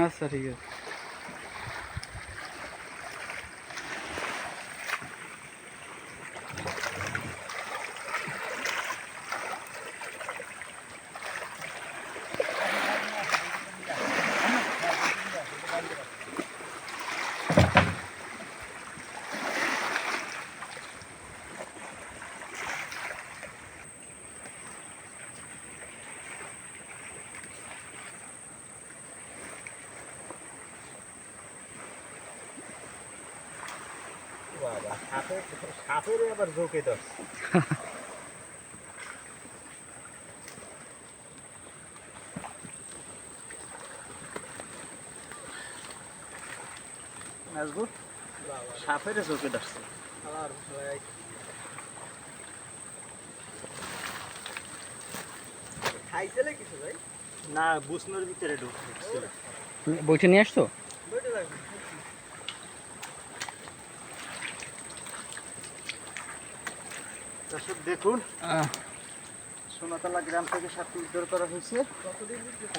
আচ্ছা ঠিক আছে বাবা সাপের আবার ঝোঁকে দশ নাজবু সাপের ঝোঁকে ধরছে। খাইছিলে কিছু ভাই? না বুসনোর ভিতরে ঢুকছিল বইটা নিয়ে আসছো? দর্শক দেখুন। সোনাতলা গ্রাম থেকে সাপটি উদ্ধার করা হয়েছে।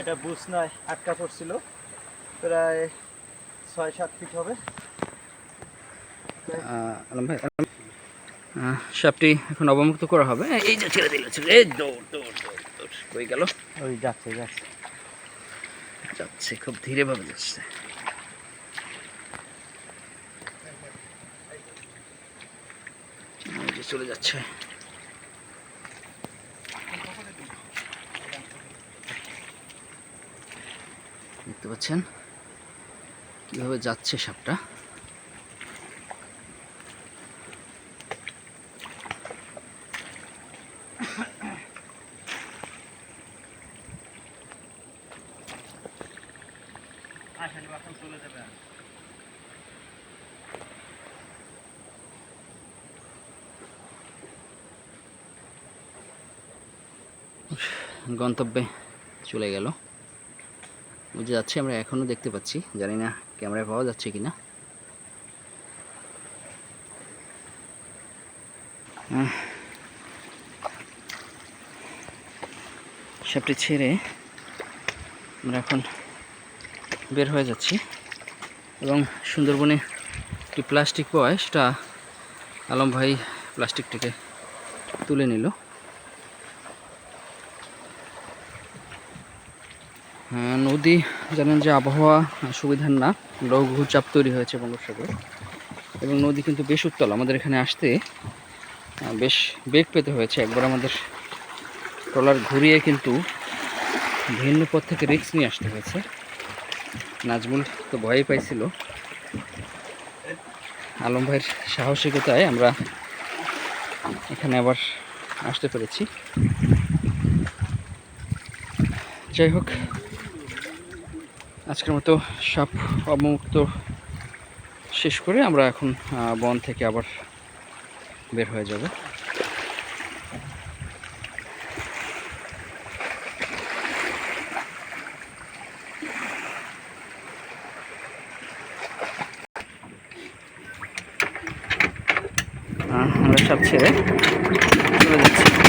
এটা বুস নয় আটকা পড়ছিল। প্রায় ছয় সাত ফিট হবে। সাপটি এখন অবমুক্ত করা হবে। এই যে ছেড়ে দিল এই দৌড় দৌড় দৌড় দৌড়। কই গেল? ওই যাচ্ছে যাচ্ছে। যাচ্ছে খুব ধীরে ভাবে যাচ্ছে। চলে যাচ্ছে। দেখতে পাচ্ছেন? কীভাবে যাচ্ছে সাপটা? গন্তব্যে চলে গেল। যে যাচ্ছে আমরা এখনও দেখতে পাচ্ছি। জানি না ক্যামেরায় পাওয়া যাচ্ছে কি না সাপটি ছেড়ে আমরা এখন বের হয়ে যাচ্ছি। এবং সুন্দরবনে একটি প্লাস্টিক পাওয়ায় সেটা আলম ভাই প্লাস্টিকটিকে তুলে নিল। নদী, জানেন যে আবহাওয়া সুবিধার না লঘুচাপ তৈরি হয়েছে বঙ্গোপসাগর। এবং নদী কিন্তু বেশ উত্তল, আমাদের এখানে আসতে বেশ বেগ পেতে হয়েছে। একবার আমাদের ট্রলার ঘুরিয়ে কিন্তু ভিন্ন পথ থেকে রিক্স নিয়ে আসতে হয়েছে। নাজমুল তো ভয়ই পাইছিল। আলম ভাইয়ের সাহসিকতায় আমরা এখানে আবার আসতে পেরেছি। যাই হোক আজকের মতো সাপ অবমুক্ত শেষ করে আমরা এখন বন থেকে আবার বের হয়ে যাব। আমরা সাপ ছেড়ে চলে যাচ্ছি।